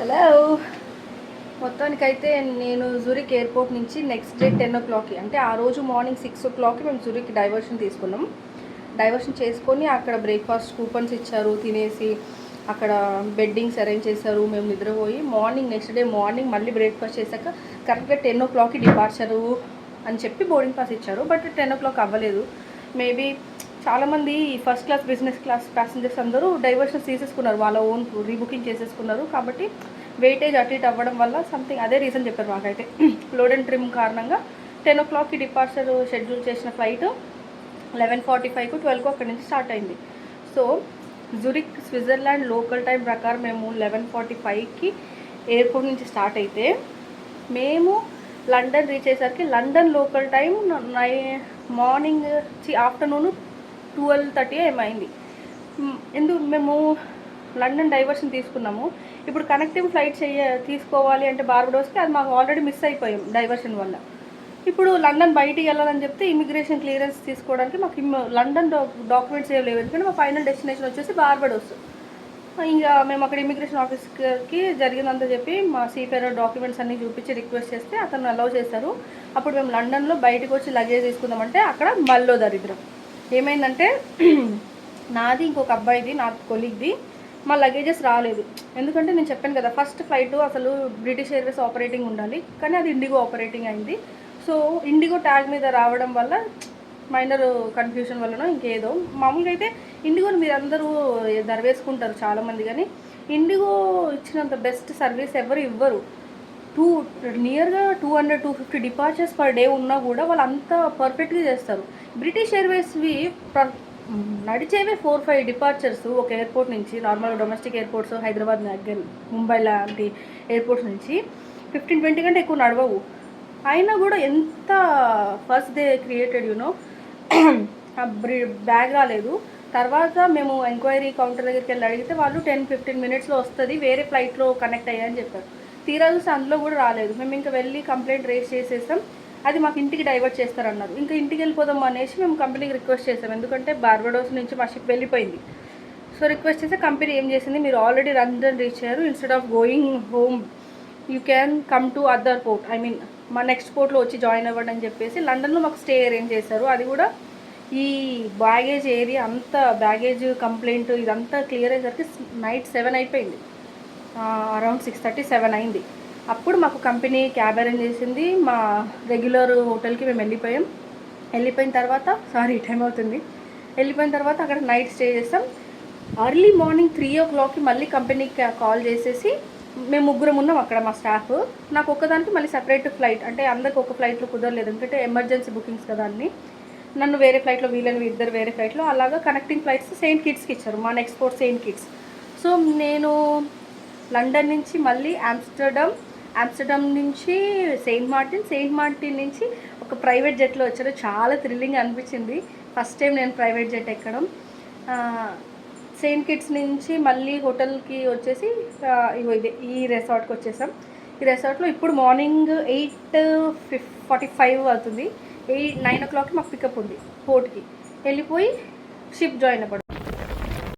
Hello మొత్తానికైతే నేను Zurich airport నుంచి నెక్స్ట్ డే టెన్ ఓ క్లాక్కి అంటే ఆ రోజు మార్నింగ్ సిక్స్ ఓ క్లాక్కి మేము జూరిక్ డైవర్షన్ తీసుకున్నాం. డైవర్షన్ చేసుకొని అక్కడ బ్రేక్ఫాస్ట్ కూపన్స్ ఇచ్చారు తినేసి అక్కడ బెడ్డింగ్స్ అరేంజ్ చేశారు మేము నిద్రపోయి మార్నింగ్ నెక్స్ట్ డే మార్నింగ్ మళ్ళీ బ్రేక్ఫాస్ట్ చేశాక కరెక్ట్గా టెన్ ఓ క్లాక్కి డిపార్చరు అని చెప్పి బోర్డింగ్ పాస్ ఇచ్చారు బట్ టెన్ ఓ క్లాక్ అవ్వలేదు. మేబీ చాలామంది first class business class passengers అందరూ డైవర్షన్ తీసేసుకున్నారు. వాళ్ళ ఓన్ రీబుకింగ్ చేసేసుకున్నారు. కాబట్టి వెయిటేజ్ అటు ఇటు అవ్వడం వల్ల సంథింగ్ అదే రీజన్ చెప్పారు మాకైతే. లోడ్ అండ్ ట్రిమ్ కారణంగా టెన్ ఓ క్లాక్కి డిపార్చర్ షెడ్యూల్ చేసిన ఫ్లైట్ లెవెన్ ఫార్టీ ఫైవ్కు ట్వెల్వ్కు అక్కడి నుంచి స్టార్ట్ అయింది. So Zurich Switzerland local time ప్రకారం మేము లెవెన్ ఫార్టీ ఫైవ్కి ఎయిర్పోర్ట్ నుంచి స్టార్ట్ అయితే మేము లండన్ రీచ్ అయ్యేసరికి London local time nine morning afternoon twelve thirty ఏమైంది ఎందుకు మేము లండన్ డైవర్షన్ తీసుకున్నాము. ఇప్పుడు కనెక్టింగ్ ఫ్లైట్ చేయ తీసుకోవాలి అంటే బార్బడోస్కి అది మాకు ఆల్రెడీ మిస్ అయిపోయాం డైవర్షన్ వల్ల. ఇప్పుడు లండన్ బయటికి వెళ్ళాలని చెప్తే ఇమిగ్రేషన్ క్లియరెన్స్ తీసుకోవడానికి మాకు లండన్ డాక్యుమెంట్స్ ఏం లేవు. ఎందుకంటే మా ఫైనల్ డెస్టినేషన్ వచ్చేసి బార్బడోస్ ఇంకా మేము అక్కడ ఇమిగ్రేషన్ ఆఫీస్కి జరిగిందంతా చెప్పి మా సీఫేర్ డాక్యుమెంట్స్ అన్నీ చూపించి రిక్వెస్ట్ చేస్తే అతను అలౌ చేశారు. అప్పుడు మేము లండన్లో బయటకు వచ్చి లగేజ్ తీసుకుందామంటే అక్కడ మల్లో దరిద్రం. ఏమైందంటే నాది ఇంకొక అబ్బాయిది నా కొలీగ్ది మా లగేజెస్ రాలేదు. ఎందుకంటే నేను చెప్పాను కదా ఫస్ట్ ఫ్లైట్ అసలు బ్రిటిష్ ఎయిర్వేస్ ఆపరేటింగ్ ఉండాలి కానీ అది ఇండిగో ఆపరేటింగ్ అయింది. సో ఇండిగో ట్యాగ్ మీద రావడం వల్ల మైనర్ కన్ఫ్యూషన్ వలన ఇంకేదో. మామూలుగా అయితే ఇండిగోని మీరు అందరూ దరవేసుకుంటారు చాలామంది కానీ ఇండిగో ఇచ్చినంత బెస్ట్ సర్వీస్ ఎవరు ఇవ్వరు. Two నియర్గా two hundred two fifty departures per day ఉన్నా కూడా వాళ్ళు అంత పర్ఫెక్ట్గా చేస్తారు బ్రిటిష్ ఎయిర్వేస్వి ప్ర- నడిచేవే ఫోర్ ఫైవ్ డిపార్చర్స్ ఒక ఎయిర్పోర్ట్ నుంచి normal domestic airports Hyderabad Nagar Mumbai లాంటి ఎయిర్పోర్ట్స్ నుంచి ఫిఫ్టీన్ ట్వంటీ కంటే ఎక్కువ నడవవు. అయినా కూడా ఎంత first day created you know bag రాలేదు. తర్వాత మేము ఎంక్వైరీ కౌంటర్ దగ్గరికి వెళ్ళి అడిగితే వాళ్ళు టెన్ ఫిఫ్టీన్ మినిట్స్లో వస్తుంది వేరే ఫ్లైట్లో కనెక్ట్ అయ్యాయని చెప్పారు. తీరా చూస్తే అందులో కూడా రాలేదు. మేము ఇంకా వెళ్ళి కంప్లైంట్ రేస్ చేసేసాం అది మాకు ఇంటికి డైవర్ట్ చేస్తారన్నారు. ఇంకా ఇంటికి వెళ్ళిపోదాం అనేసి మేము కంపెనీకి రిక్వెస్ట్ చేసాం ఎందుకంటే బార్బడోస్ నుంచి మా షిప్ వెళ్ళిపోయింది. సో రిక్వెస్ట్ చేస్తే కంపెనీ ఏం చేసింది? మీరు ఆల్రెడీ లండన్ రీచ్ అయ్యారు. Instead of going home you can come to other port I mean మా నెక్స్ట్ పోర్ట్లో వచ్చి జాయిన్ అవ్వండి అని చెప్పేసి లండన్లో మాకు స్టే అరేంజ్ చేశారు. అది కూడా ఈ బ్యాగేజ్ ఏరియా అంతా బ్యాగేజ్ కంప్లైంట్ ఇదంతా క్లియర్ అయ్యేసరికి నైట్ సెవెన్ అయిపోయింది. అరౌండ్ సిక్స్ థర్టీ సెవెన్ అయింది. అప్పుడు మాకు కంపెనీ క్యాబ్ అరేంజ్ చేసింది. మా రెగ్యులర్ హోటల్కి మేము వెళ్ళిపోయాం. వెళ్ళిపోయిన తర్వాత సారీ టైం అవుతుంది. వెళ్ళిపోయిన తర్వాత అక్కడ నైట్ స్టే చేస్తాం అర్లీ మార్నింగ్ త్రీ ఓ క్లాక్కి మళ్ళీ కంపెనీకి కాల్ చేసేసి మేము ముగ్గురం ఉన్నాం అక్కడ మా స్టాఫ్ నాకు ఒక్కదానికి మళ్ళీ సెపరేట్ ఫ్లైట్ అంటే అందరికి ఒక ఫ్లైట్లో కుదరలేదు. ఎందుకంటే ఎమర్జెన్సీ బుకింగ్స్ కదా అన్ని. నన్ను వేరే ఫ్లైట్లో వీళ్ళని ఇద్దరు వేరే ఫ్లైట్లో అలాగా కనెక్టింగ్ ఫ్లైట్స్ సెయింట్ కిడ్స్కి ఇచ్చారు. మా ఎక్స్పోర్ట్ సెయింట్ కిడ్స్ సో నేను లండన్ నుంచి మళ్ళీ ఆమ్స్టర్డమ్ ఆమ్స్టర్డమ్ నుంచి సెయింట్ మార్టిన్ సెయింట్ మార్టిన్ నుంచి ఒక ప్రైవేట్ జెట్లో వచ్చారు. చాలా థ్రిల్లింగ్ అనిపించింది. ఫస్ట్ టైం నేను ప్రైవేట్ జెట్ ఎక్కడం. సెయింట్ కిడ్స్ నుంచి మళ్ళీ హోటల్కి వచ్చేసి ఇది ఇగో ఇదే ఈ రెసార్ట్కి వచ్చేసాం. ఈ రెసార్ట్లో ఇప్పుడు మార్నింగ్ ఎయిట్ ఫిఫ్ ఫార్టీ ఫైవ్ అవుతుంది. ఎయిట్ నైన్ ఓ క్లాక్కి మాకు పికప్ ఉంది పోర్ట్కి వెళ్ళిపోయి షిప్ జాయిన్ అవ్వడం.